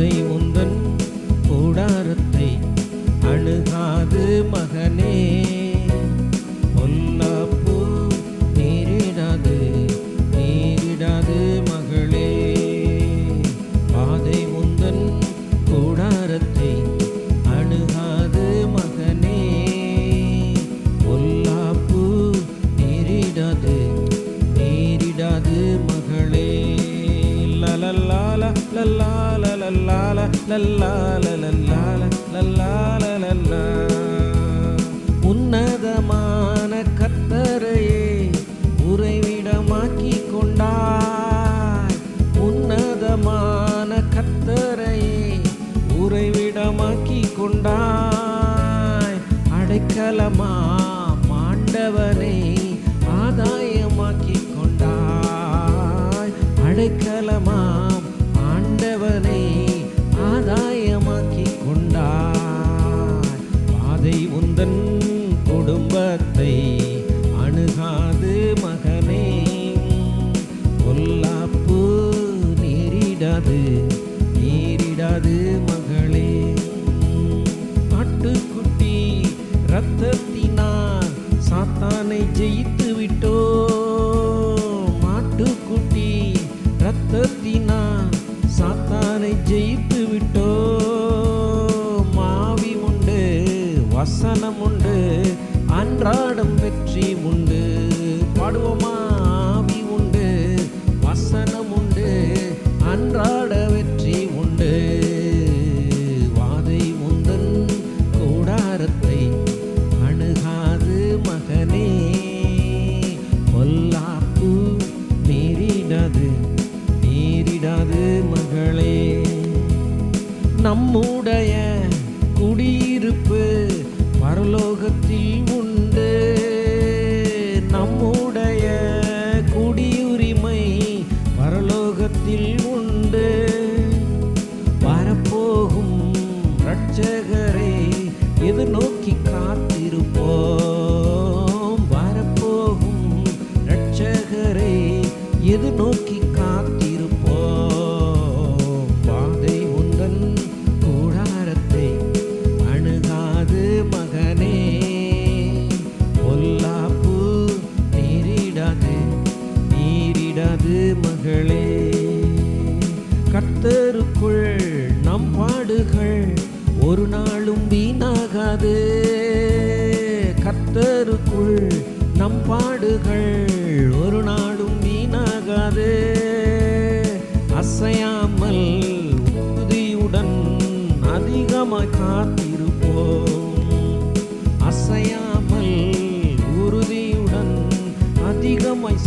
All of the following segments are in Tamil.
tem um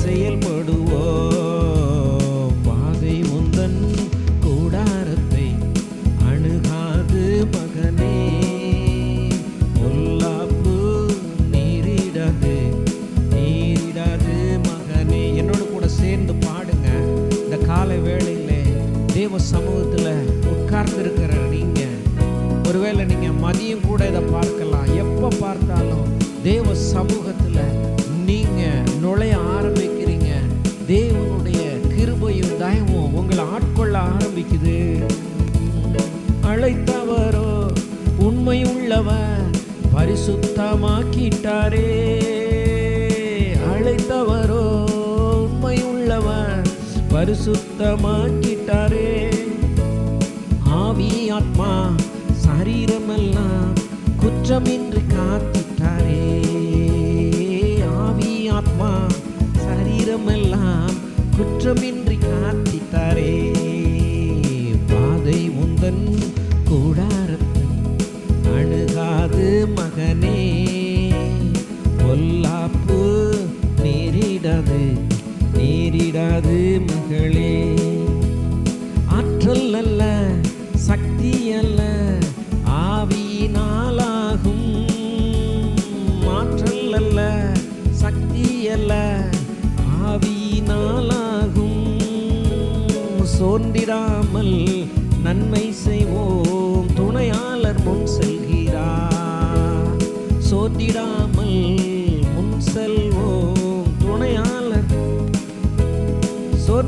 செயல்படுவோம். பாதை முந்தன் கூடாரத்தை அணுகாது மகனே. பொல்லாப்பு நீரிடாது நீரிடாது மகனே. என்னோட கூட சேர்ந்து பாடுங்க. இந்த காலை வேளையில் தேவ சமூகத்தில் உட்கார்ந்துருக்கிற நீங்கள் ஒருவேளை நீங்கள் மதியம் கூட இதை பார்க்கலாம். எப்போ பார்த்தாலும் தேவ சமூகத்தில் பரிசுத்தமாக்கிட்டாரே. அழைத்தவரோ உண்மை உள்ளவர் பரிசுத்தமாக்கிட்டாரே. ஆவி ஆத்மா சரீரமெல்லாம் குற்றமின்றி காத்து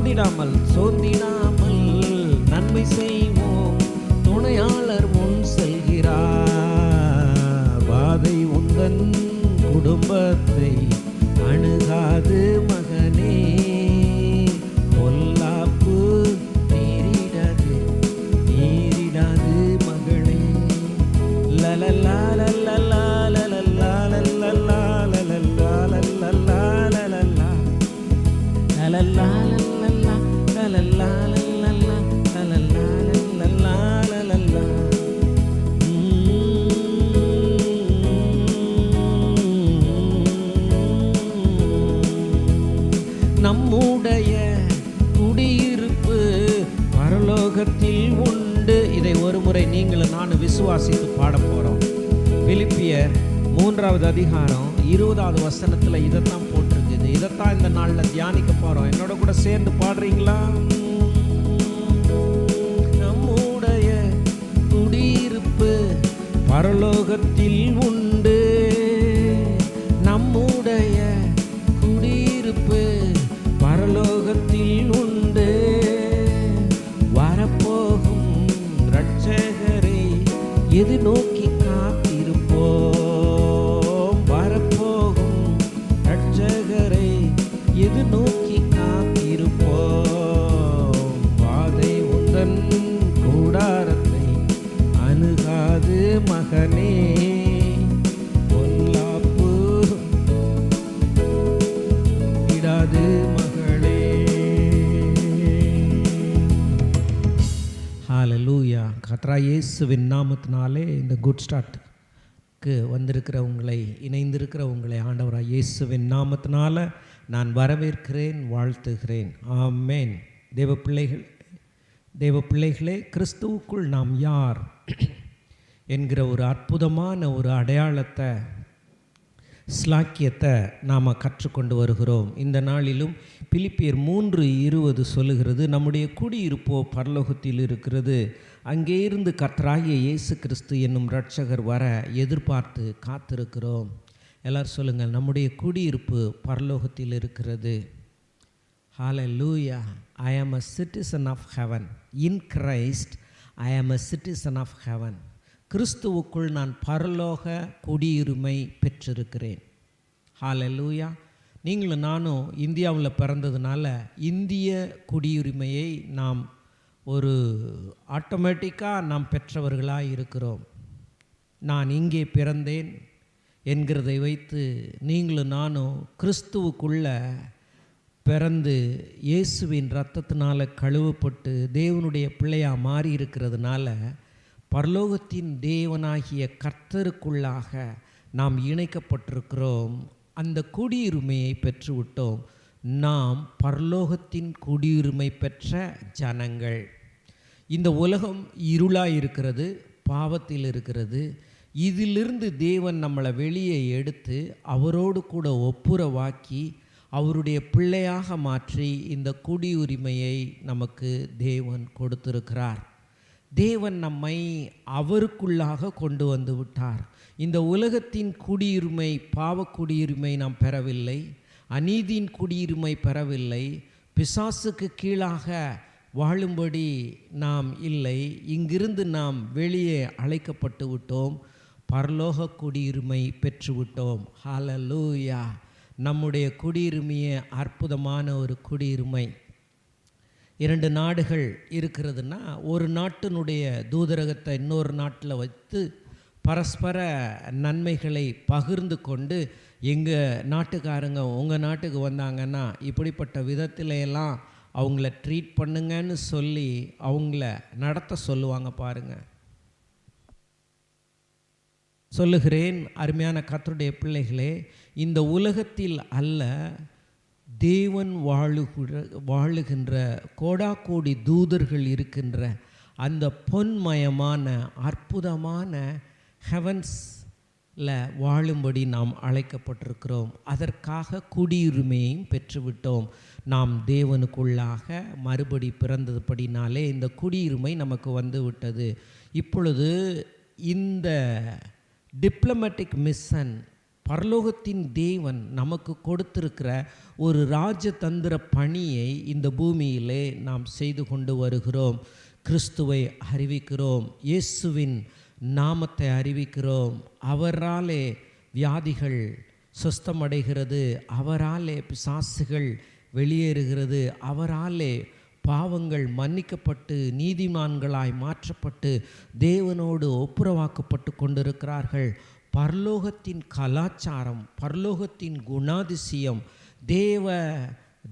சோர்ந்திடாமல் சோர்ந்திடாமல் நன்மை செய்வோம். துணையாளர் முன் செல்கிறார். வாதை உந்தன் குடும்பத்தை அணுகாது மகனே. பொல்லாப்பு நீரிடாது நீரிடாது மகனே லலலா. விசுவாசித்து பாட போகிறோம் பிலிப்பியர் மூன்றாவது அதிகாரம் இருபதாவது வசனத்தில் இதைத்தான் போட்டிருக்குது. இதைத்தான் இந்த நாளில் தியானிக்க போகிறோம் என்னோட கூட சேர்ந்து பாடுறீங்களா? நம்முடைய குடியிருப்பு பரலோகத்தில் உண்டு. de novo. இயேசுவின் நாமத்தினாலே இந்த குட் ஸ்டார்ட்க்கு வந்திருக்கிற உங்களை இணைந்திருக்கிற உங்களை ஆண்டவராக இயேசுவின் நாமத்தினால நான் வரவேற்கிறேன் வாழ்த்துகிறேன். ஆமேன். தேவ பிள்ளைகள் தேவ பிள்ளைகளே கிறிஸ்துவுக்குள் நாம் யார்? என்கிற ஒரு அற்புதமான ஒரு அடையாளத்தை ஸ்லாக்கியத்தை நாம் கற்றுக்கொண்டு வருகிறோம். இந்த நாளிலும் பிலிப்பியர் மூன்று இருபது சொல்லுகிறது நம்முடைய குடியிருப்போ பரலோகத்தில் இருக்கிறது. அங்கே இருந்து கர்த்தராகிய இயேசு கிறிஸ்து என்னும் இரட்சகர் வர எதிர்பார்த்து காத்திருக்கிறோம். எல்லோரும் சொல்லுங்கள் நம்முடைய குடியிருப்பு பரலோகத்தில் இருக்கிறது. Hallelujah I am a citizen of heaven in Christ I am a citizen of heaven கிறிஸ்துவுக்குள் நான் பரலோக குடியுரிமை பெற்றிருக்கிறேன். ஹாலலூயா நீங்களும் நானும் இந்தியாவில் பிறந்ததுனால இந்திய குடியுரிமையை நாம் ஒரு ஆட்டோமேட்டிக்காக நாம் பெற்றவர்களாக இருக்கிறோம். நான் இங்கே பிறந்தேன் என்கிறதை வைத்து நீங்களும் நானும் கிறிஸ்துவுக்குள்ள பிறந்து இயேசுவின் ரத்தத்தினால் கழுவப்பட்டு தேவனுடைய பிள்ளையாக மாறி இருக்கிறதுனால பரலோகத்தின் தேவனாகிய கர்த்தருக்குள்ளாக நாம் இணைக்கப்பட்டிருக்கிறோம். அந்த குடியுரிமையை பெற்றுவிட்டோம். நாம் பரலோகத்தின் குடியுரிமை பெற்ற ஜனங்கள். இந்த உலகம் இருளாக இருக்கிறது பாவத்தில் இருக்கிறது. இதிலிருந்து தேவன் நம்மளை வெளியே எடுத்து அவரோடு கூட ஒப்புரவாக்கி அவருடைய பிள்ளையாக மாற்றி இந்த குடியுரிமையை நமக்கு தேவன் கொடுத்திருக்கிறார். தேவன் நம்மை அவருக்குள்ளாக கொண்டு வந்து விட்டார். இந்த உலகத்தின் குடியுரிமை பாவ குடியுரிமை நாம் பெறவில்லை. அநீதியின் குடியுரிமை பெறவில்லை. பிசாசுக்கு கீழாக வாழும்படி நாம் இல்லை. இங்கிருந்து நாம் வெளியே அழைக்கப்பட்டு விட்டோம். பரலோக குடியுரிமை பெற்றுவிட்டோம் ஹalleluya. நம்முடைய குடியுரிமையே அற்புதமான ஒரு குடியுரிமை. இரண்டு நாடுகள் இருக்கிறதுன்னா ஒரு நாட்டினுடைய தூதரகத்தை இன்னொரு நாட்டில் வைத்து பரஸ்பர நன்மைகளை பகிர்ந்து கொண்டு எங்கள் நாட்டுக்காரங்க உங்கள் நாட்டுக்கு வந்தாங்கன்னா இப்படிப்பட்ட விதத்திலையெல்லாம் அவங்கள ட்ரீட் பண்ணுங்கன்னு சொல்லி அவங்கள நடத்த சொல்லுவாங்க பாருங்கள் சொல்லுகிறேன் அருமையான கத்தருடைய பிள்ளைகளே இந்த உலகத்தில் அல்ல தேவன் வாழுகிற வாழுகின்ற கோடாக்கோடி தூதர்கள் இருக்கின்ற அந்த பொன்மயமான அற்புதமான ஹெவன்ஸில் வாழும்படி நாம் அழைக்கப்பட்டிருக்கிறோம். அதற்காக குடியுரிமையையும் பெற்றுவிட்டோம். நாம் தேவனுக்குள்ளாக மறுபடி பிறந்ததுபடினாலே இந்த குடியுரிமை நமக்கு வந்து விட்டது இப்பொழுது இந்த டிப்ளமேட்டிக் மிஷன் பரலோகத்தின் தேவன் நமக்கு கொடுத்திருக்கிற ஒரு ராஜதந்திர பணியை இந்த பூமியிலே நாம் செய்து கொண்டு வருகிறோம். கிறிஸ்துவை அறிவிக்கிறோம். இயேசுவின் நாமத்தை அறிவிக்கிறோம். அவராலே வியாதிகள் சுஸ்தமடைகிறது. அவராலே பிசாசுகள் வெளியேறுகிறது. அவராலே பாவங்கள் மன்னிக்கப்பட்டு நீதிமான்களாய் மாற்றப்பட்டு தேவனோடு ஒப்புரவாக்கப்பட்டு கொண்டிருக்கிறார்கள். பரலோகத்தின் கலாச்சாரம் பரலோகத்தின் குணாதிசயம் தேவ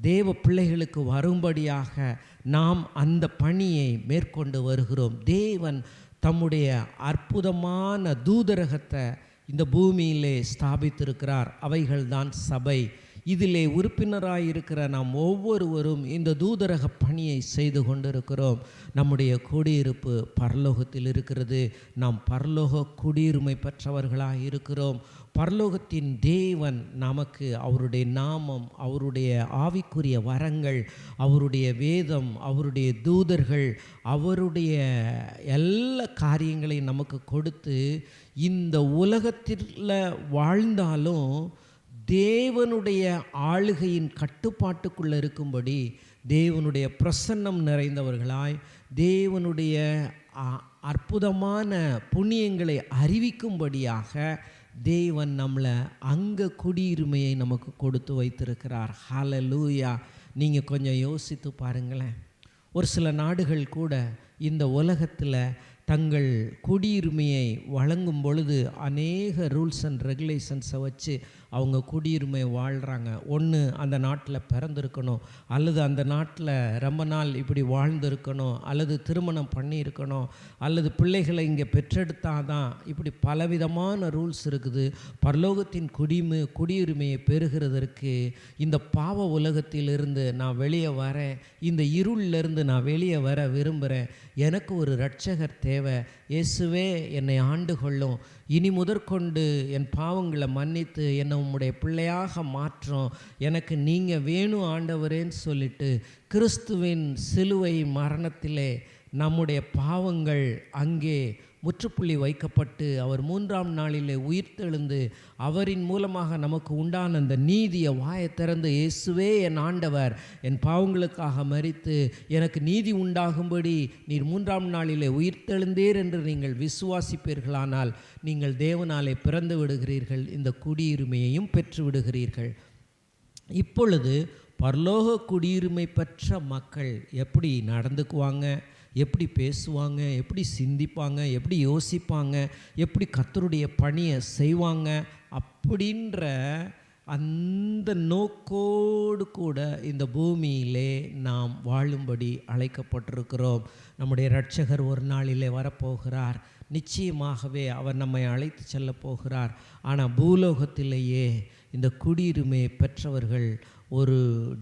தேவ பிள்ளைகளுக்கு வரும்படியாக நாம் அந்த பணியை மேற்கொண்டு வருகிறோம். தேவன் தம்முடைய அற்புதமான தூதரகத்தை இந்த பூமியிலே ஸ்தாபித்திருக்கிறார். அவைகள்தான் சபை. இதிலே உறுப்பினராயிருக்கிற நாம் ஒவ்வொருவரும் இந்த தூதரக பணியை செய்து கொண்டிருக்கிறோம். நம்முடைய குடியிருப்பு பரலோகத்தில் இருக்கிறது. நாம் பரலோக குடியுரிமை பெற்றவர்களாக இருக்கிறோம். பரலோகத்தின் தேவன் நமக்கு அவருடைய நாமம் அவருடைய ஆவிக்குரிய வரங்கள் அவருடைய வேதம் அவருடைய தூதர்கள் அவருடைய எல்லா காரியங்களையும் நமக்கு கொடுத்து இந்த உலகத்தில் வாழ்ந்தாலும் தேவனுடைய ஆளுகையின் கட்டுப்பாட்டுக்குள்ளே இருக்கும்படி தேவனுடைய பிரசன்னம் நிறைந்தவர்களாய் தேவனுடைய அ- அற்புதமான புண்ணியங்களை அறிவிக்கும்படியாக தேவன் நம்மளை அங்கே குடியுரிமையை நமக்கு கொடுத்து வைத்திருக்கிறார். ஹalleluya நீங்கள் கொஞ்சம் யோசித்து பாருங்களேன். ஒரு சில நாடுகள் கூட இந்த உலகத்தில் தங்கள் குடியுரிமையை வழங்கும் பொழுது அநேக ரூல்ஸ் அண்ட் ரெகுலேஷன்ஸை வச்சு அவங்க குடியுரிமை வாழ்கிறாங்க ஒன்று அந்த நாட்டில் பிறந்திருக்கணும். அல்லது அந்த நாட்டில் ரொம்ப நாள் இப்படி வாழ்ந்திருக்கணும். அல்லது திருமணம் பண்ணியிருக்கணும். அல்லது பிள்ளைகளை இங்கே பெற்றெடுத்தால் தான் இப்படி பலவிதமான ரூல்ஸ் இருக்குது. பரலோகத்தின் குடிமை குடியுரிமையை பெறுகிறதற்கு இந்த பாவ உலகத்திலிருந்து நான் வெளியே வரேன். இந்த இருளிலிருந்து நான் வெளியே வர விரும்புகிறேன் எனக்கு ஒரு இரட்சகர் தேவை. இயேசுவே என்னை ஆண்டு கொள்ளும் இனி முதற்கொண்டு என் பாவங்களை மன்னித்து என்னை உம்முடைய பிள்ளையாக மாற்றும். எனக்கு நீங்கள் வேணும் ஆண்டவரேன்னு சொல்லிட்டு கிறிஸ்துவின் சிலுவை மரணத்திலே நம்முடைய பாவங்கள் அங்கே முற்றுப்புள்ளி வைக்கப்பட்டு அவர் மூன்றாம் நாளிலே உயிர்த்தெழுந்து அவரின் மூலமாக நமக்கு உண்டான அந்த நீதியை வாயை திறந்து இயேசுவே என் ஆண்டவர் என் பாவங்களுக்காக மறித்து எனக்கு நீதி உண்டாகும்படி நீர் மூன்றாம் நாளிலே உயிர்த்தெழுந்தீர் என்று நீங்கள் விசுவாசிப்பீர்களானால் நீங்கள் தேவனாலே பிறந்து விடுகிறீர்கள். இந்த குடியுரிமையையும் பெற்று விடுகிறீர்கள். இப்பொழுது பரலோக குடியுரிமை பெற்ற மக்கள் எப்படி நடந்துக்குவாங்க? எப்படி பேசுவாங்க எப்படி சிந்திப்பாங்க எப்படி யோசிப்பாங்க எப்படி கத்தருடைய பணியை செய்வாங்க அப்படின்ற அந்த நோக்கோடு கூட இந்த பூமியிலே நாம் வாழும்படி அழைக்கப்பட்டிருக்கிறோம். நம்முடைய இரட்சகர் ஒரு நாளிலே வரப்போகிறார். நிச்சயமாகவே அவர் நம்மை அழைத்து செல்ல போகிறார். ஆனால் பூலோகத்திலேயே இந்த குடியுரிமையை பெற்றவர்கள் ஒரு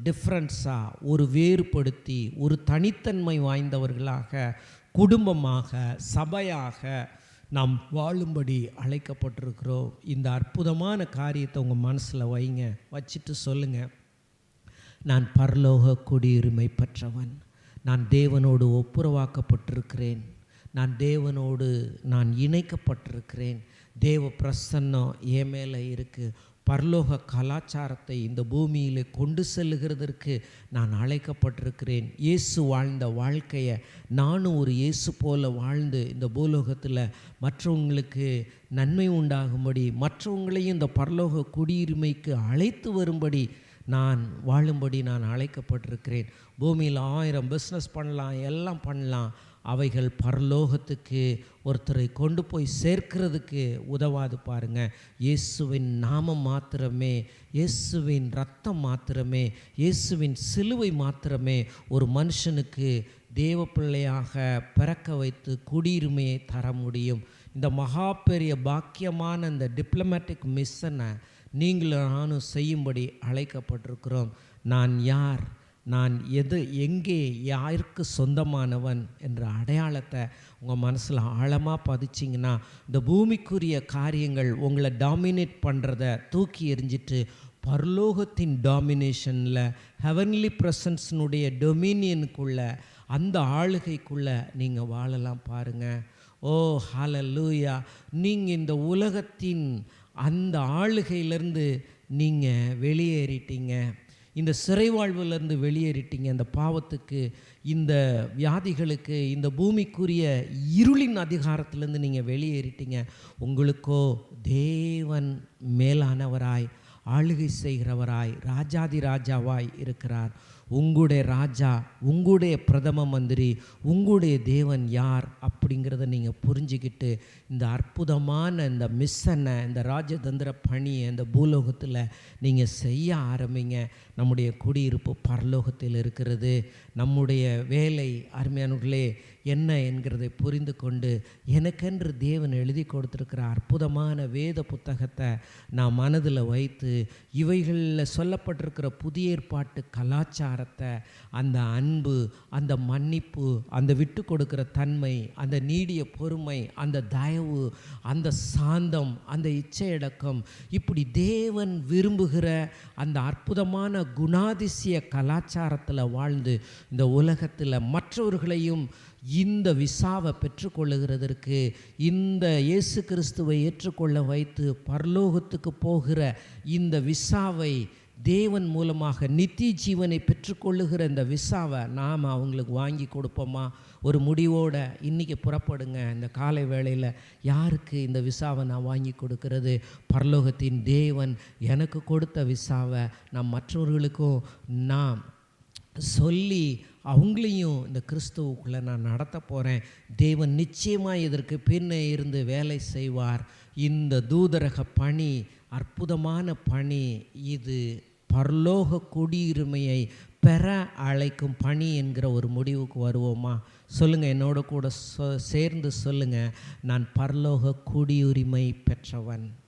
டிஃப்ரென்ஸாக ஒரு வேறுபடுத்தி ஒரு தனித்தன்மை வாய்ந்தவர்களாக குடும்பமாக சபையாக நாம் வாழும்படி அழைக்கப்பட்டிருக்கிறோம். இந்த அற்புதமான காரியத்தை உங்கள் மனசில் வைங்க. வச்சுட்டு சொல்லுங்கள் நான் பரலோக குடியுரிமை பெற்றவன். நான் தேவனோடு ஒப்புரவாக்கப்பட்டிருக்கிறேன். நான் தேவனோடு நான் இணைக்கப்பட்டிருக்கிறேன். தேவ பிரசன்னம் என் மேலே இருக்குது பரலோக கலாச்சாரத்தை இந்த பூமியில் கொண்டு செல்லுகிறதற்கு நான் அழைக்கப்பட்டிருக்கிறேன். இயேசு வாழ்ந்த வாழ்க்கையை நானும் ஒரு இயேசு போல வாழ்ந்து இந்த பூலோகத்தில் மற்றவங்களுக்கு நன்மை உண்டாகும்படி மற்றவங்களையும் இந்த பரலோக குடியுரிமைக்கு அழைத்து வரும்படி நான் வாழும்படி நான் அழைக்கப்பட்டிருக்கிறேன். பூமியில் ஆயிரம் பிஸ்னஸ் பண்ணலாம் எல்லாம் பண்ணலாம். அவைகள் பரலோகத்துக்கு ஒருத்தரை கொண்டு போய் சேர்க்கிறதுக்கு உதவாது பாருங்க. இயேசுவின் நாமம் மாத்திரமே இயேசுவின் ரத்தம் மாத்திரமே இயேசுவின் சிலுவை மாத்திரமே ஒரு மனுஷனுக்கு தேவ பிள்ளையாக பிறக்க வைத்து குடியுரிமையை தர முடியும். இந்த மகா பெரிய பாக்கியமான இந்த டிப்ளமேட்டிக் மிஷனை நீங்களும் நானும் செய்யும்படி அழைக்கப்பட்டிருக்கிறோம். நான் யார்? நான் எது எங்கே யாருக்கு சொந்தமானவன் என்ற அடையாளத்தை உங்கள் மனசில் ஆழமாக பதிச்சிங்கன்னா இந்த பூமிக்குரிய காரியங்கள் உங்களை டாமினேட் பண்ணுறத தூக்கி எறிஞ்சிட்டு பரலோகத்தின் டாமினேஷனில் ஹெவன்லி ப்ரெசன்ஸ்னுடைய டொமினியனுக்குள்ளே அந்த ஆளுகைக்குள்ளே நீங்கள் வாழலாம் பாருங்கள் ஓ ஹalleluya நீங்கள் இந்த உலகத்தின் அந்த ஆளுகையிலேருந்து நீங்கள் வெளியேறிட்டீங்க. இந்த சிறை வாழ்விலிருந்து வெளியேறிட்டீங்க. இந்த பாவத்துக்கு இந்த வியாதிகளுக்கு இந்த பூமிக்குரிய இருளின் அதிகாரத்திலேருந்து நீங்கள் வெளியேறிட்டீங்க. உங்களுக்கோ தேவன் மேலானவராய் ஆளுகை செய்கிறவராய் ராஜாதி ராஜாவாய் இருக்கிறார். உங்களுடைய ராஜா உங்களுடைய பிரதம மந்திரி உங்களுடைய தேவன் யார் அப்படிங்கிறத நீங்கள் புரிஞ்சுக்கிட்டு இந்த அற்புதமான இந்த மிஸ்ஸனை இந்த ராஜதந்திர பணியை இந்த பூலோகத்தில் நீங்கள் செய்ய ஆரம்பிங்க. நம்முடைய குடியிருப்பு பரலோகத்தில் இருக்கிறது. நம்முடைய வேலை அருமையானவர்களே என்ன என்கிறதை புரிந்து கொண்டு எனக்கென்று தேவன் எழுதி கொடுத்துருக்கிற அற்புதமான வேத புத்தகத்தை நான் மனதில் வைத்து இவைகளில் சொல்லப்பட்டிருக்கிற புதிய ஏற்பாட்டு கலாச்சாரத்தை அந்த அன்பு அந்த மன்னிப்பு அந்த விட்டு கொடுக்கிற தன்மை அந்த நீடிய பொறுமை அந்த தயவு அந்த சாந்தம் அந்த இச்சையடக்கம் இப்படி தேவன் விரும்புகிற அந்த அற்புதமான குணாதிசய கலாச்சாரத்தில் வாழ்ந்து இந்த உலகத்தில் மற்றவர்களையும் இந்த விசாவை பெற்றுக்கொள்ளுகிறதற்கு இந்த இயேசு கிறிஸ்துவை ஏற்றுக்கொள்ள வைத்து பரலோகத்துக்கு போகிற இந்த விசாவை தேவன் மூலமாக நித்திய ஜீவனை பெற்றுக்கொள்ளுகிற இந்த விசாவை நாம் அவங்களுக்கு வாங்கி கொடுப்போமா? ஒரு முடிவோட இன்றைக்கி புறப்படுங்க. இந்த காலை வேளையில் யாருக்கு இந்த விசாவை நான் வாங்கி கொடுக்கறது? பரலோகத்தின் தேவன் எனக்கு கொடுத்த விசாவை நான் மற்றவர்களுக்கும் நாம் சொல்லி அவங்களையும் இந்த கிறிஸ்துவுக்குள்ளே நான் நடத்த போகிறேன் தேவன் நிச்சயமாக இதற்கு பின்னே இருந்து வேலை செய்வார். இந்த தூதரக பணி அற்புதமான பணி. இது பரலோக குடியுரிமையை பெற அழைக்கும் பணி என்கிற ஒரு முடிவுக்கு வருவோமா? சொல்லுங்கள் என்னோட கூட சொ சேர்ந்து சொல்லுங்கள் நான் பரலோக குடியுரிமை பெற்றவன்.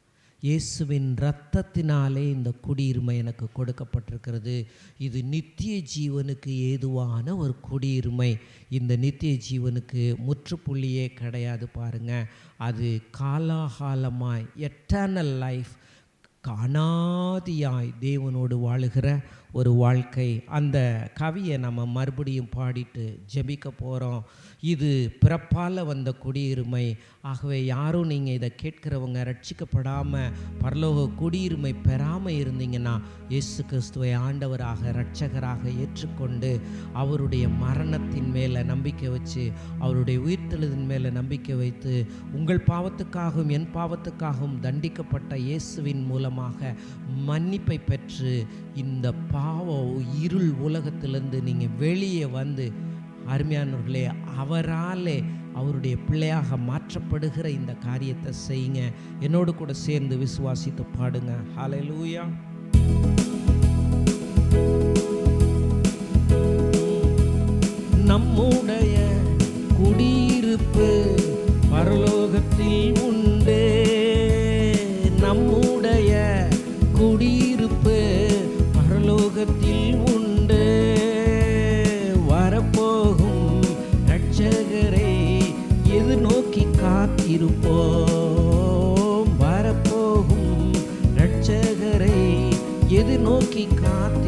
இயேசுவின் இரத்தத்தினாலே இந்த குடியுரிமை எனக்கு கொடுக்கப்பட்டிருக்கிறது. இது நித்திய ஜீவனுக்கு ஏதுவான ஒரு குடியுரிமை. இந்த நித்திய ஜீவனுக்கு முற்றுப்புள்ளியே கிடையாது பாருங்க. அது காலாகாலமாய் எட்டர்னல் லைஃப் அனாதியாய் தேவனோடு வாழுகிற ஒரு வாழ்க்கை. அந்த கவியை நம்ம மறுபடியும் பாடிட்டு ஜெபிக்க போகிறோம் இது பிறப்பால் வந்த குடியுரிமை. ஆகவே யாரும் நீங்கள் இதை கேட்குறவங்க ரட்சிக்கப்படாமல் பரலோக குடியுரிமை பெறாமல் இருந்தீங்கன்னா இயேசு கிறிஸ்துவை ஆண்டவராக இரட்சகராக ஏற்றுக்கொண்டு அவருடைய மரணத்தின் மேலே நம்பிக்கை வச்சு அவருடைய உயிர்த்தெழுதின் மேலே நம்பிக்கை வைத்து உங்கள் பாவத்துக்காகவும் என் பாவத்துக்காகவும் தண்டிக்கப்பட்ட இயேசுவின் மூலமாக மன்னிப்பை பெற்று இந்த பா பாவ இருள் உலகத்திலிருந்து நீங்கள் வெளியே வந்து அருமையானவர்களே அவராலே அவருடைய பிள்ளையாக மாற்றப்படுகிற இந்த காரியத்தை செய்யுங்க. என்னோடு கூட சேர்ந்து விசுவாசித்து பாடுங்க. ஹலலூயா காத்திருப்போம் வரப்போகும் ரட்சகரை எதிர்நோக்கி காத்து